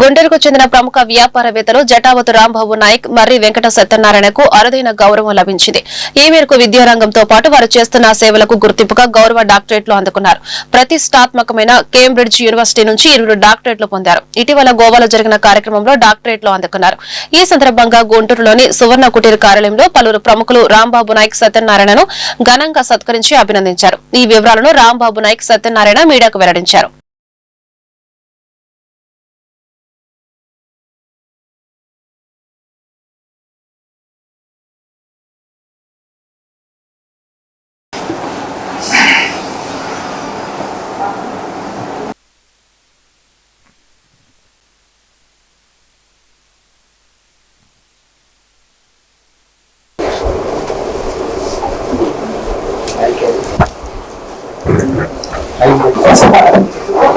గుంటూరుకు చెందిన ప్రముఖ వ్యాపారవేత్తలు జటావతు రాంబాబు నాయక్ మర్రి వెంకట సత్యనారాయణకు అరుదైన గౌరవం లభించింది. ఈ మేరకు విద్యారంగంతో పాటు వారు చేస్తున్న సేవలకు గుర్తింపుగా గౌరవ డాక్టరేట్లు అందుకున్నారు. ప్రతిష్టాత్మకమైన కేంబ్రిడ్జ్ యూనివర్సిటీ నుంచి ఇరువురు డాక్టరేట్లు పొందారు. ఇటీవల గోవాలో జరిగిన కార్యక్రమంలో డాక్టరేట్లు అందుకున్నారు. ఈ సందర్భంగా గుంటూరులోని సువర్ణ కుటీర్ కార్యాలయంలో పలువురు ప్రముఖులు రాంబాబు నాయక్ సత్యనారాయణను ఘనంగా సత్కరించి అభినందించారు. ఈ వివరాలను రాంబాబు నాయక్ సత్యనారాయణ మీడియాకు వెల్లడించారు.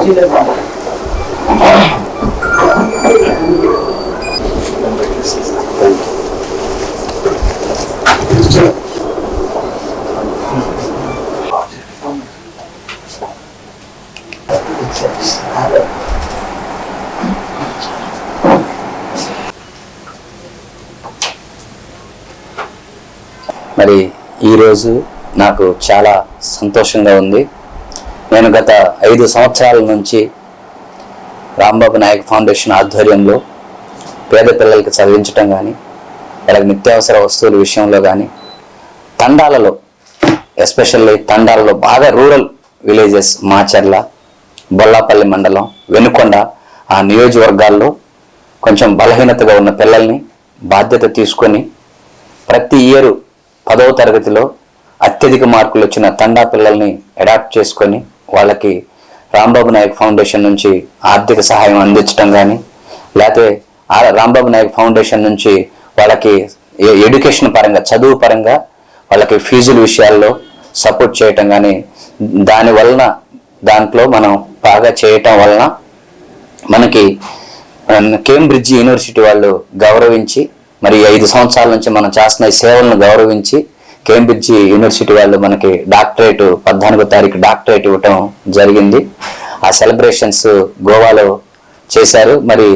మరి ఈరోజు నాకు చాలా సంతోషంగా ఉంది. నేను గత ఐదు సంవత్సరాల నుంచి రాంబాబు నాయక్ ఫౌండేషన్ ఆధ్వర్యంలో పేద పిల్లలకి చదివించటం కానీ వాళ్ళకి నిత్యావసర వస్తువుల విషయంలో కానీ తండాలలో ఎస్పెషల్లీ తండాలలో బాగా రూరల్ విలేజెస్ మాచర్ల బొల్లాపల్లి మండలం వెనుకొండ ఆ నియోజకవర్గాల్లో కొంచెం బలహీనతగా ఉన్న పిల్లల్ని బాధ్యత తీసుకొని ప్రతి ఇయర్ పదవ తరగతిలో అత్యధిక మార్కులు వచ్చిన తండా పిల్లల్ని అడాప్ట్ చేసుకొని వాళ్ళకి రాంబాబు నాయక్ ఫౌండేషన్ నుంచి ఆర్థిక సహాయం అందించడం కానీ లేకపోతే ఆ రాంబాబు నాయక్ ఫౌండేషన్ నుంచి వాళ్ళకి ఎడ్యుకేషన్ పరంగా చదువు పరంగా వాళ్ళకి ఫీజుల విషయాల్లో సపోర్ట్ చేయటం కానీ దాని వలన దాంట్లో మనం బాగా చేయటం వలన మనకి కేంబ్రిడ్జ్ యూనివర్సిటీ వాళ్ళు గౌరవించి మరి ఐదు సంవత్సరాల నుంచి మనం చేస్తున్న సేవలను గౌరవించి కేంబ్రిడ్జ్ యూనివర్సిటీ వాళ్ళు మనకి డాక్టరేట్ పద్నాలుగో తారీఖు డాక్టరేట్ ఇవ్వటం జరిగింది. ఆ సెలబ్రేషన్స్ గోవాలో చేశారు. మరి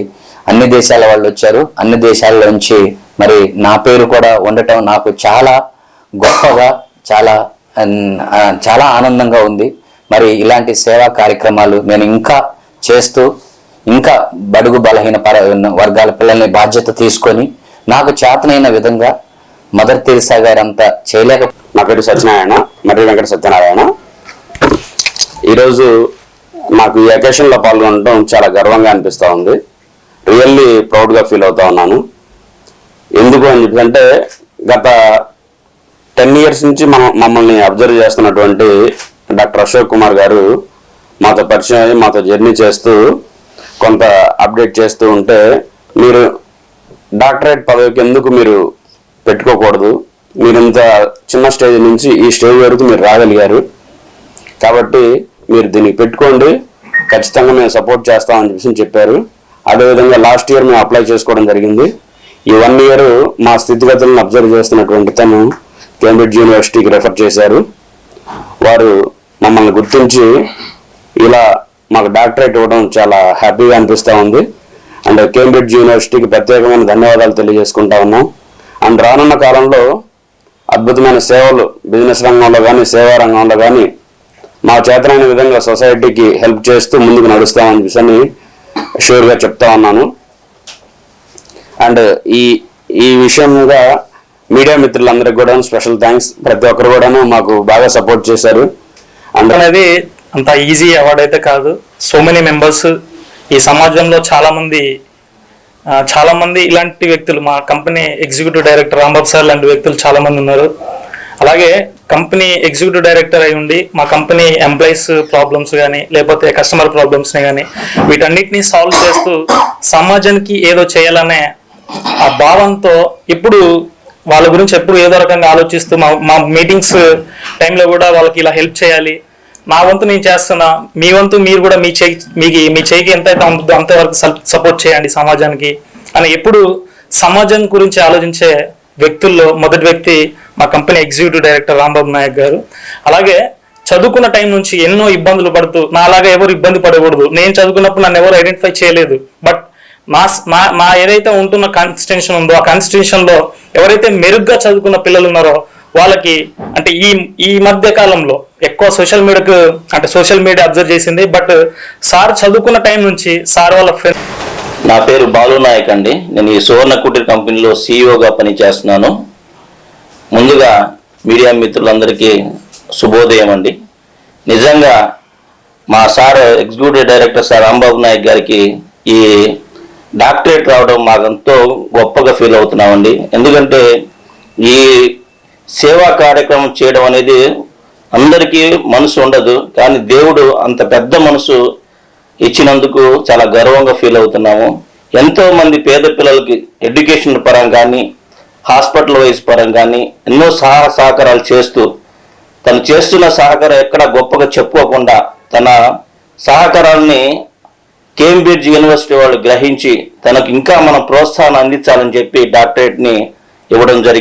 అన్ని దేశాల వాళ్ళు వచ్చారు. అన్ని దేశాల నుంచి మరి నా పేరు కూడా ఉండటం నాకు చాలా గొప్పగా చాలా చాలా ఆనందంగా ఉంది. మరి ఇలాంటి సేవా కార్యక్రమాలు నేను ఇంకా చేస్తూ ఇంకా బడుగు బలహీన పర వర్గాల పిల్లల్ని బాధ్యత తీసుకొని నాకు చేతనైన విధంగా మదర్ తెరిసా గారు చేయలేక నా పేరు సత్యనారాయణ మర్రి వెంకట సత్యనారాయణ. ఈరోజు నాకు ఈ అకేషన్లో పాల్గొనడం చాలా గర్వంగా అనిపిస్తూ ఉంది. రియల్లీ ప్రౌడ్గా ఫీల్ అవుతా ఉన్నాను. ఎందుకు అని చెప్పి అంటే గత టెన్ ఇయర్స్ నుంచి మనం మమ్మల్ని అబ్జర్వ్ చేస్తున్నటువంటి డాక్టర్ అశోక్ కుమార్ గారు మాతో పరిచయం అయ్యి మాతో జర్నీ చేస్తూ కొంత అప్డేట్ చేస్తూ ఉంటే మీరు డాక్టరేట్ పదవికి ఎందుకు మీరు పెట్టుకోకూడదు. మీరు ఇంత చిన్న స్టేజ్ నుంచి ఈ స్టేజ్ వరకు మీరు రాగలిగారు. కాబట్టి మీరు దీనికి పెట్టుకోండి. ఖచ్చితంగా మేము సపోర్ట్ చేస్తామని చెప్పేసి చెప్పారు. అదేవిధంగా లాస్ట్ ఇయర్ మేము అప్లై చేసుకోవడం జరిగింది. ఈ వన్ ఇయర్ మా స్థితిగతులను అబ్జర్వ్ చేస్తున్నటువంటి తను కేంబ్రిడ్జ్ యూనివర్సిటీకి రెఫర్ చేశారు. వారు మమ్మల్ని గుర్తించి ఇలా మాకు డాక్టరేట్ ఇవ్వడం చాలా హ్యాపీగా అనిపిస్తూ ఉంది. అండ్ కేంబ్రిడ్జ్ యూనివర్సిటీకి ప్రత్యేకమైన ధన్యవాదాలు తెలియజేసుకుంటా ఉన్నాం. అండ్ రానున్న కాలంలో అద్భుతమైన సేవలు బిజినెస్ రంగంలో కానీ సేవా రంగంలో కానీ మా చేతనైన విధంగా సొసైటీకి హెల్ప్ చేస్తూ ముందుకు నడుస్తామని విషయాన్ని షూర్గా చెప్తా ఉన్నాను. అండ్ ఈ ఈ విషయంగా మీడియా మిత్రులందరికీ కూడా స్పెషల్ థ్యాంక్స్. ప్రతి ఒక్కరు కూడాను మాకు బాగా సపోర్ట్ చేశారు. అండ్ అనేది అంత ఈజీ అవార్డ్ అయితే కాదు. సో మెనీ మెంబర్స్ ఈ సమాజంలో చాలామంది చాలా మంది ఇలాంటి వ్యక్తులు మా company executive director Rambabu sir లాంటి వ్యక్తులు చాలా మంది ఉన్నారు. అలాగే కంపెనీ ఎగ్జిక్యూటివ్ డైరెక్టర్ అయి ఉండి మా కంపెనీ ఎంప్లాయీస్ ప్రాబ్లమ్స్ కానీ లేకపోతే కస్టమర్ ప్రాబ్లమ్స్ని కానీ వీటన్నిటిని సాల్వ్ చేస్తూ సమాజానికి ఏదో చేయాలనే ఆ భావంతో ఇప్పుడు వాళ్ళ గురించి ఎప్పుడు ఏదో రకంగా ఆలోచిస్తూ మా మా మీటింగ్స్ టైంలో కూడా వాళ్ళకి ఇలా హెల్ప్ చేయాలి నా వంతు నేను చేస్తున్నా మీ వంతు మీరు కూడా మీ చేయి మీకు మీ చేయికి ఎంత అయితే ఉంటుందో అంతవరకు సపోర్ట్ చేయండి సమాజానికి అని ఎప్పుడు సమాజం గురించి ఆలోచించే వ్యక్తుల్లో మొదటి వ్యక్తి మా company executive director Rambabu Naik garu. అలాగే చదువుకున్న టైం నుంచి ఎన్నో ఇబ్బందులు పడుతూ నా అలాగా ఎవరు ఇబ్బంది పడకూడదు. నేను చదువుకున్నప్పుడు నన్ను ఎవరు ఐడెంటిఫై చేయలేదు. బట్ మా మా మా ఏదైతే ఉంటున్న కాన్స్టిట్యూషన్ ఉందో ఆ కాన్స్టిట్యూషన్లో ఎవరైతే మెరుగ్గా చదువుకున్న పిల్లలు ఉన్నారో వాళ్ళకి అంటే ఈ ఈ మధ్య కాలంలో ఎక్కువ సోషల్ మీడియాకు అంటే సోషల్ మీడియా అబ్జర్వ్ చేసింది. బట్ సార్ చదువుకున్న టైం నుంచి సార్ వాళ్ళ ఫ్రెండ్ నా పేరు బాలు నాయక్ అండి. నేను ఈ సువర్ణ కుటీర్ కంపెనీలో సీఈఓగా పనిచేస్తున్నాను. ముందుగా మీడియా మిత్రులందరికీ శుభోదయం అండి. నిజంగా మా sir executive director sir Rambabu Naik గారికి ఈ డాక్టరేట్ రావడం మాకెంతో గొప్పగా ఫీల్ అవుతున్నామండి. ఎందుకంటే ఈ సేవా కార్యక్రమం చేయడం అనేది అందరికీ మనసు ఉండదు కానీ దేవుడు అంత పెద్ద మనసు ఇచ్చినందుకు చాలా గర్వంగా ఫీల్ అవుతున్నాము. ఎంతో మంది పేద పిల్లలకి ఎడ్యుకేషన్ పరం కానీ హాస్పిటల్ వైజ్ పరం కానీ ఎన్నో సహాయ సహకారాలు చేస్తూ తను చేస్తున్న సహకారం ఎక్కడ గొప్పగా చెప్పుకోకుండా తన సహకారాన్ని కేంబ్రిడ్జ్ యూనివర్సిటీ వాళ్ళు గ్రహించి తనకు ఇంకా మనం ప్రోత్సాహం అందించాలని చెప్పి డాక్టరేట్ని ఇవ్వడం జరిగింది